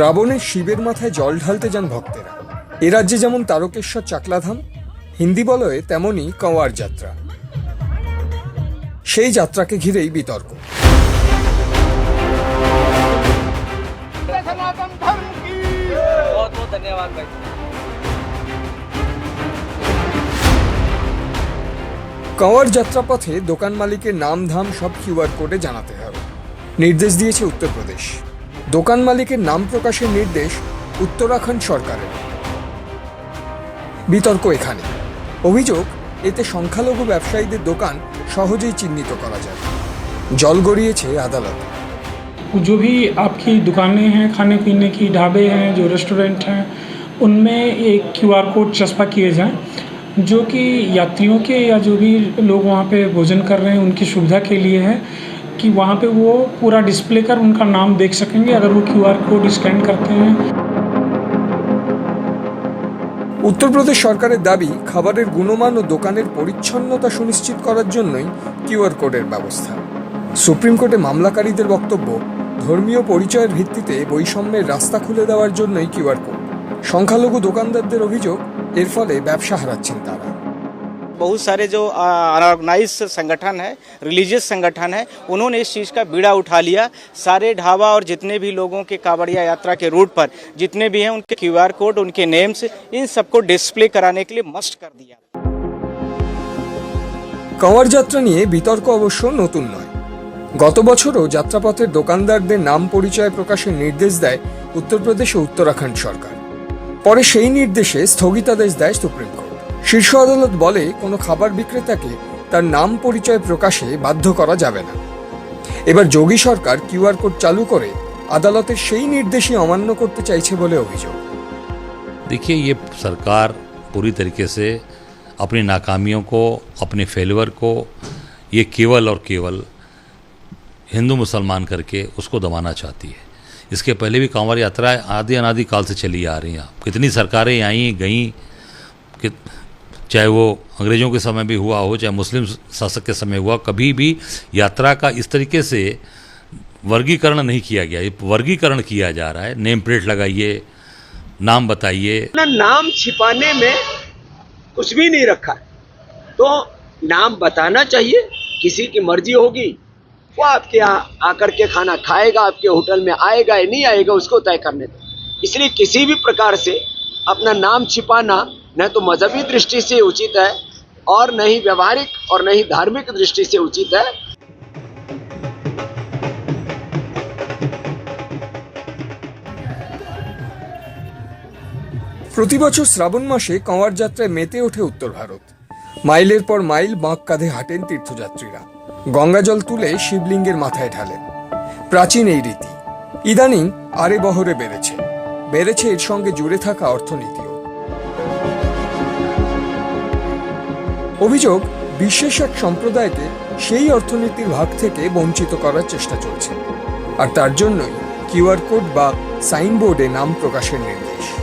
শ্রাবণে শিবের মাথায় জল ঢালতে যান ভক্তেরা। এ রাজ্যে যেমন তারকেশ্বর চাকলাধাম, হিন্দি বলয়ে তেমনই কওয়ার যাত্রা। সেই যাত্রাকে ঘিরেই বিতর্ক। কাওয়ার যাত্রাপথে দোকান মালিকের নাম, ধাম সব কিউআর কোডে জানাতে হবে। নির্দেশ দিয়েছে উত্তরপ্রদেশ। দোকান মালিকের নাম প্রকাশের নির্দেশ উত্তরাখণ্ড সরকারের বিতর্ক এখানে অভিযোগ এতে সংখ্যালঘু ব্যবসায়ীদের দোকান সহজেই চিহ্নিত করা যায় জল গড়িয়েছে আদালত जो भी आपकी दुकानें हैं खाने पीने की ढाबे हैं जो रेस्टोरेंट हैं उनमें एक क्यूआर कोड चस्पा किए जाएं जो कि यात्रियों के या जो भी लोग वहाँ पे भोजन कर रहे हैं उनकी सुविधा के लिए है कि वहाँ पे वो पूरा डिस्प्ले कर उनका नाम देख सकेंगे अगर वो क्यूआर कोड स्कैन करते हैं উত্তরপ্রদেশ সরকারের দাবি খাবারের গুণমান ও দোকানের পরিচ্ছন্নতা সুনিশ্চিত করার জন্যই কিউআর কোডের ব্যবস্থা সুপ্রিম কোর্টে মামলাকারীদের বক্তব্য ধর্মীয় পরিচয়ের ভিত্তিতে বৈষম্যের রাস্তা খুলে দেওয়ার জন্যই কিউআর কোড সংখ্যালঘু দোকানদারদের অভিযোগ এর ফলে ব্যবসা হারাচ্ছেন তারা बहुत सारे जो ऑर्गेनाइज संगठन है रिलीजियस संगठन है उन्होंने इस चीज़ का बीड़ा उठा लिया सारे ढाबा और जितने भी लोगों के कांवड़िया यात्रा के रूट पर जितने भी हैं उनके क्यूआर कोड उनके नेम्स इन सबको डिस्प्ले कराने के लिए मस्ट कर दिया কওয়ার যাত্রা নিয়ে বিতর্ক অবশ্য নতুন নয় গত বছরও যাত্রাপথের দোকানদারদের নাম পরিচয় প্রকাশের নির্দেশ দেয় উত্তরপ্রদেশ ও উত্তরাখণ্ড সরকার পরে সেই নির্দেশে স্থগিতাদেশ দেয় সুপ্রিম কোর্ট শীর্ষ আদালত বলে কোনো খাবার বিক্রেতাকে তার নাম পরিচয় প্রকাশে বাধ্য করা যাবে না এবার যোগী সরকার কিউআর কোড চালু করে আদালতের সেই নির্দেশই অমান্য করতে চাইছে বলে অভিযোগ देखिए ये सरकार पूरी तरीके से अपनी नाकामियों को अपने फेलिवर को ये केवल और केवल हिंदू मुसलमान करके उसको दबाना चाहती है इसके पहले भी कांवड़ यात्रा आदि अनादि काल से चली आ रही हैं कितनी सरकारें आई गईं कि चाहे वो अंग्रेज़ों के समय भी हुआ हो, चाहे मुस्लिम शासक के समय हुआ, कभी भी यात्रा का इस तरीके से वर्गीकरण नहीं किया गया। वर्गीकरण किया जा रहा है। नेम प्लेट लगाइए, नाम बताइए। अपना नाम छिपाने में कुछ भी नहीं रखा तो नाम बताना चाहिए, किसी की मर्ज़ी होगी। वो आपके यहाँ आकर के खाना खाएगा, आपके होटल में आएगा या नहीं आएगा, उसको तय करने दो। इसलिए किसी भी प्रकार से अपना नाम छिपाना न तो मजहबी दृष्टि से उचित है और न ही व्यवहारिक और न ही धार्मिक दृष्टि से उचित है প্রতি বছর শ্রাবণ মাসে কঁওয়ার যাত্রায় মেতে ওঠে উত্তর ভারত মাইলের পর মাইল বাঁক কাঁধে হাঁটেন তীর্থযাত্রীরা গঙ্গাজল তুলে শিবলিঙ্গের মাথায় ঢালেন প্রাচীন এই রীতি ইদানিং আরে বহরে বেড়েছে বেড়েছে এর সঙ্গে জুড়ে থাকা অর্থনীতিও। অভিযোগ, বিশ্বের এক সম্প্রদায়কে সেই অর্থনীতির ভাগ থেকে বঞ্চিত করার চেষ্টা চলছে। আর তার জন্যই কিউআর কোড বা সাইনবোর্ডে নাম প্রকাশের নির্দেশ।